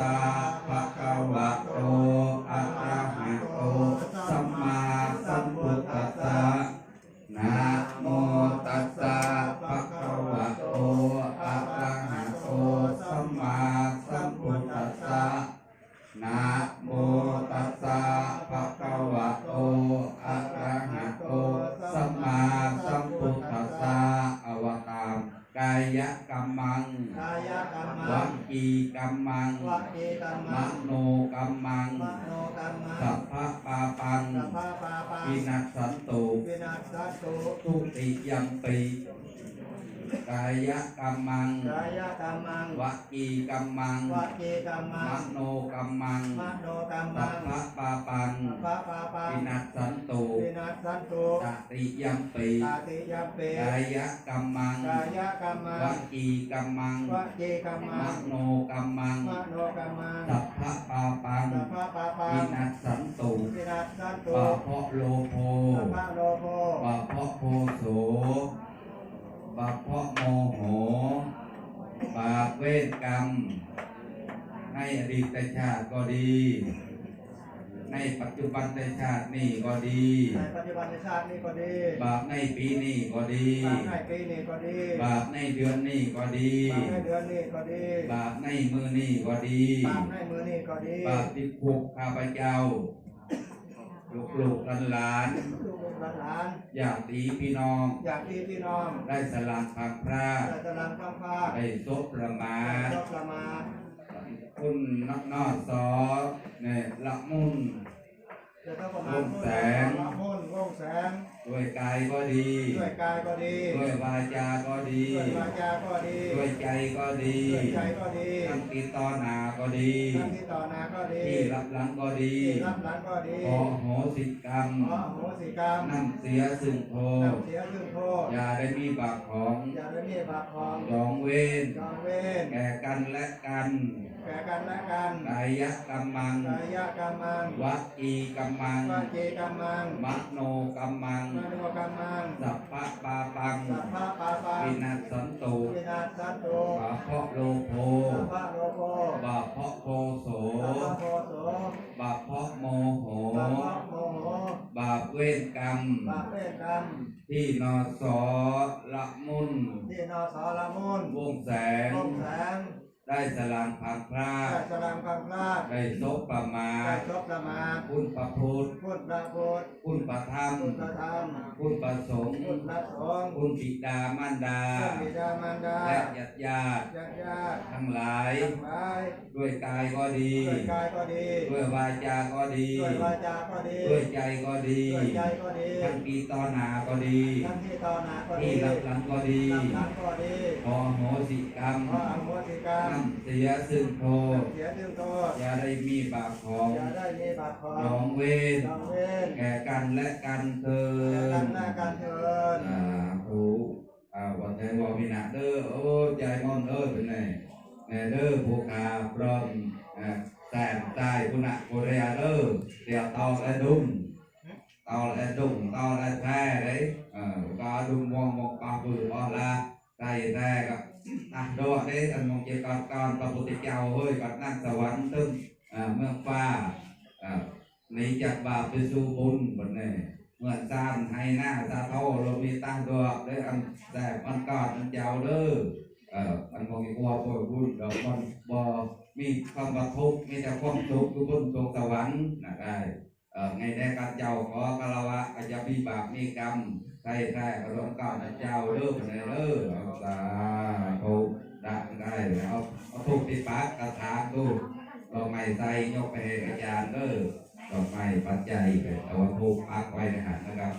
สะภะคะวะโตอะระหะโตสัมมาสัมพุทธัสสะนะโมตัสสะปะคะวะโตอะระหะโตสัมมาสัมพุทธัสสะนะ ยกรรมังกายกรรมัวังกีกรรมังวจีกรรมมังโนกรรมังมโนกรรมัสังพพะปาปังสัพพะปาปังวินัสสันตุวินาศสัตตุทุติยัมปิ กายกรรมัง กายกรรมังวกีกรรมังวจีกรรมัมงโนกรรมัง มโนกรรสัมัพงพะปาปังสัพพะปาปังวินัสสันตุวินาศสัตตุตติยัมปิตาติยัมเปกายกรรมัง กายกรรมัวงกีกรรมังวจีกรรมมังโนกรรมัง มโนกรรมังสัพพะปาปังสัพพะปาปัวิงนัสสันตุวินาศสัตตุปะเพาะโลโภสัพพะโลโภปะเพาะโพโส ปะเพาะโมโห บาปเวรกรรม ในอดีตชาติก็ดี ในปัจจุบันชาตินี้ก็ดี ในปัจจุบันในชาตินี้ก็ดี บาปในปีนี้ก็ดี บางในปีนี้ก็ดี บาปในเดือนนี้ก็ดี บางในเดือนนี้ก็ดี บาปในมือนี้ก็ดี บางในมือนี้ก็ดี บาปที่ผูกข้าพเจ้าลูกลูกๆหลาน ลูกหลานๆญาติพี่น้องอยากที่พี่น้อง ได้สลานพักพระจะจะนำข้ามพาได้ซบประมาทยกละมาคุณนักนอดสอเนี่ยละมุนจะต้องประมาณวงแสงละมุนวงแสงด้วยกายก็ดีด้ วยกายก็ดีด้วยวาจาก็ดีด้วยวาจาก็ดีด้วยใจก็ดีด้วยใจก็ดีทั้งติดต่อหนาก็ดีทั้งที่ต่อหน้าก็ดีที่รับหลังก็ดีที่รับหลังก็ดีขอโหสิกรรมขออโหสิกรรมนั่นเสียซึ่งโทษนำเสียซึ่งโทษอย่าได้มีบาปของอย่าได้มีบาปของจองเวรจองเวรแก่กันและกันแก่กันและกันกายกรรมังกายกรรมังวัจีกรรมังวาจีกรรมังมโนกรรมังมโนกรรมังสัพพะปาปังสัพพะปาปังวินัสสันตุวินาศสัตตุบาเพาะโลโภสัพพะโลโภบาเพาะโพโสสัพพะโพโสบาเพาะโมโหสัพพะโมโหบาปเวรกรรมบาปเวรกรรมที่นอสอละมุนที่นอสอละมุนวงแสงลมแสง ได้สลานพักพระได้สลามคังพลาดได้ซบประมาได้ทชบละมาคุณประพุทธพุทธพระพุทธคุณประธรรมพุทธธรรมคุณประสงค์พุทธพระสงฆ์คุณบิดามารดา พระบิดามารดาและญาติญาติญาติญาติทั้งหลาย ทั้งหลายด้วยกายก็ดี ด้วยกายก็ดีด้วยวาจาก็ดี ด้วยวาจาก็ดีด้วยใจก็ดี ด้วยใจก็ดีทั้งปีต่อหนาก็ดี ทั้งที่ต่อหน้าก็ดีที่รับหลังก็ดีรับหลังก็ดีขอโหสิกรรมขออโหสิกรรมนั่นเสียซึ่งโทษเสียถึงโทษอย่าได้มีบาปของอย่าได้มีบาปขอจองงเวรจองเวรแก่กันและกันเถิแก่กันดหน้ากันเถิดอ่าถูกอ่าวันใจว่ามีหนักเด้อโอ้ใจงอนเด้อเป็นไงแน่เด้อผู้ขาพร้อมอ่าแต่ตายคุณะกุเรียเด้อเดี๋ยวตอและดุมตอและดุมตอและแท้เลยเออก็ดุมมองมองปาปือออละ ใจแท้ก็อะดอกเด้อันมองเกี่ยวกับการพระพุทธเจ้าเฮ้ยกับนั่งสวรรค์ตึ้งเมืองฟ้าอ่าหนีจากบาปไปสู่บุญบนนี้เมื่อจานให้หน้าซาโตโลมีตั้งดอกเด้อันแต่มันกอดมันเจ้าเด้อเออมันคงมีกลัวปวดรุ่นดอกมันบ่มีความกระทุกมีแต่ความสุขทุกคนสงสวรรค์นะได้เออไงได้การเจ้าขอกะละวะอาจจะมีบาปมีกรรมใส่ใส่กระดองกอดเจ้าเลิกในเด้อเอาสาธุดักได้เอาเอาทุกปิปากกระถางดูลองไม่ใส่ยกไปให้อาจารย์เด้อดอกไม้ปัจจัยเอาไว้ผูกปักไว้ในหันนะครับ